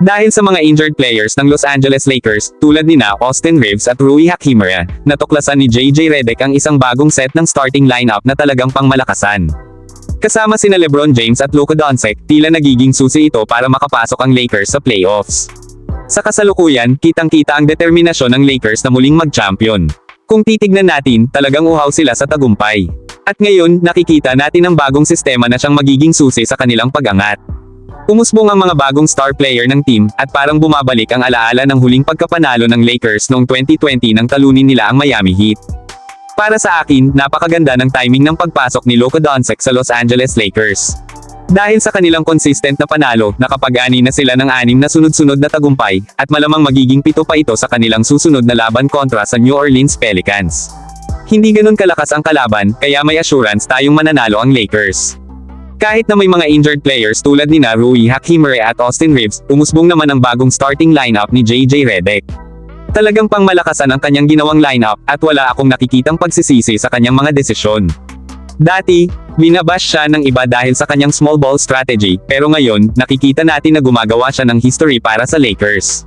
Dahil sa mga injured players ng Los Angeles Lakers, tulad ni na Austin Reeves at Rui Hachimura, natuklasan ni JJ Redick ang isang bagong set ng starting lineup na talagang pangmalakasan. Kasama sina LeBron James at Luka Doncic, tila nagiging susi ito para makapasok ang Lakers sa playoffs. Sa kasalukuyan, kitang-kita ang determinasyon ng Lakers na muling mag-champion. Kung titignan natin, talagang uhaw sila sa tagumpay. At ngayon, nakikita natin ang bagong sistema na siyang magiging susi sa kanilang pag-angat. Umusbong ang mga bagong star player ng team, at parang bumabalik ang alaala ng huling pagkapanalo ng Lakers noong 2020 nang talunin nila ang Miami Heat. Para sa akin, napakaganda ng timing ng pagpasok ni Luka Doncic sa Los Angeles Lakers. Dahil sa kanilang consistent na panalo, nakapag-ani na sila ng anim na sunod-sunod na tagumpay, at malamang magiging pito pa ito sa kanilang susunod na laban kontra sa New Orleans Pelicans. Hindi ganun kalakas ang kalaban, kaya may assurance tayong mananalo ang Lakers. Kahit na may mga injured players tulad ni na Rui Hachimura at Austin Reeves, umusbong naman ang bagong starting lineup ni JJ Redick. Talagang pangmalakasan ang kanyang ginawang lineup, at wala akong nakikitang pagsisisi sa kanyang mga desisyon. Dati, binabash siya ng iba dahil sa kanyang small ball strategy, pero ngayon, nakikita natin na gumagawa siya ng history para sa Lakers.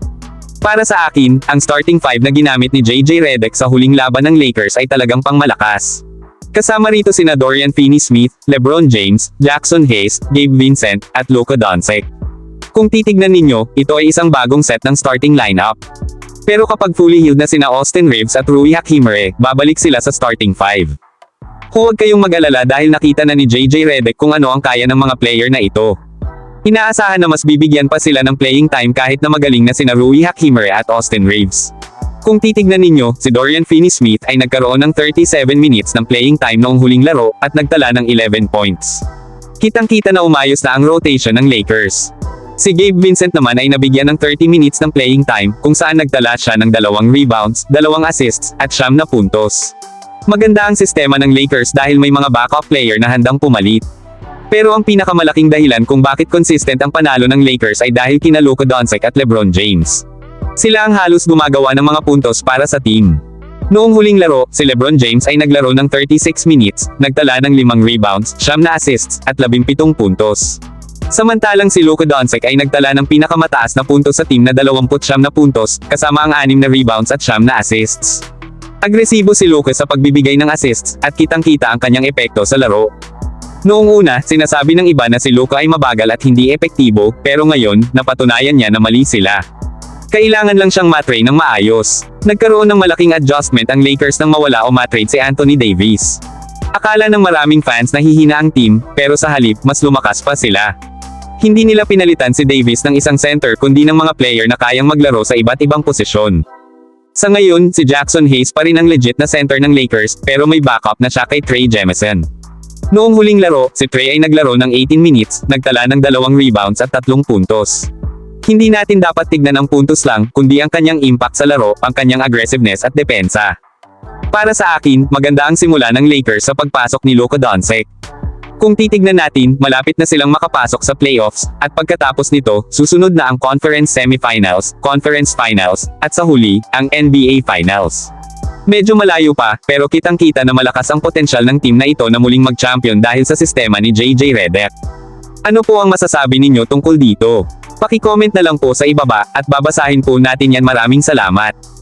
Para sa akin, ang starting five na ginamit ni JJ Redick sa huling laban ng Lakers ay talagang pangmalakas. Kasama rito sina Dorian Finney-Smith, LeBron James, Jackson Hayes, Gabe Vincent, at Luka Doncic. Kung titignan ninyo, ito ay isang bagong set ng starting lineup. Pero kapag fully healed na sina Austin Reeves at Rui Hachimura, babalik sila sa starting five. Huwag kayong mag-alala dahil nakita na ni JJ Redick kung ano ang kaya ng mga player na ito. Inaasahan na mas bibigyan pa sila ng playing time kahit na magaling na sina Rui Hachimura at Austin Reeves. Kung titignan ninyo, si Dorian Finney-Smith ay nagkaroon ng 37 minutes ng playing time noong huling laro at nagtala ng 11 points. Kitang-kita na umayos na ang rotation ng Lakers. Si Gabe Vincent naman ay nabigyan ng 30 minutes ng playing time kung saan nagtala siya ng dalawang rebounds, dalawang assists, at siyam na puntos. Maganda ang sistema ng Lakers dahil may mga backup player na handang pumalit. Pero ang pinakamalaking dahilan kung bakit consistent ang panalo ng Lakers ay dahil kina Luka Doncic at LeBron James. Sila ang halos gumagawa ng mga puntos para sa team. Noong huling laro, si LeBron James ay naglaro ng 36 minutes, nagtala ng 5 rebounds, siyam na assists, at 17 puntos. Samantalang si Luka Doncic ay nagtala ng pinakamataas na puntos sa team na 29 na puntos, kasama ang 6 na rebounds at siyam na assists. Agresibo si Luka sa pagbibigay ng assists, at kitang-kita ang kanyang epekto sa laro. Noong una, sinasabi ng iba na si Luka ay mabagal at hindi epektibo, pero ngayon, napatunayan niya na mali sila. Kailangan lang siyang matrade ng maayos. Nagkaroon ng malaking adjustment ang Lakers nang mawala o matrade si Anthony Davis. Akala ng maraming fans na hihina ang team, pero sa halip, mas lumakas pa sila. Hindi nila pinalitan si Davis ng isang center kundi ng mga player na kayang maglaro sa iba't ibang posisyon. Sa ngayon, si Jackson Hayes pa rin ang legit na center ng Lakers, pero may backup na siya kay Trey Jemison. Noong huling laro, si Trey ay naglaro ng 18 minutes, nagtala ng dalawang rebounds at tatlong puntos. Hindi natin dapat tignan ang puntos lang, kundi ang kanyang impact sa laro, ang kanyang aggressiveness at depensa. Para sa akin, maganda ang simula ng Lakers sa pagpasok ni Luka Doncic. Kung titignan natin, malapit na silang makapasok sa playoffs, at pagkatapos nito, susunod na ang conference semifinals, conference finals, at sa huli, ang NBA finals. Medyo malayo pa, pero kitang-kita na malakas ang potensyal ng team na ito na muling mag-champion dahil sa sistema ni JJ Redick. Ano po ang masasabi ninyo tungkol dito? Paki-comment na lang po sa ibaba, at babasahin po natin yan maraming salamat.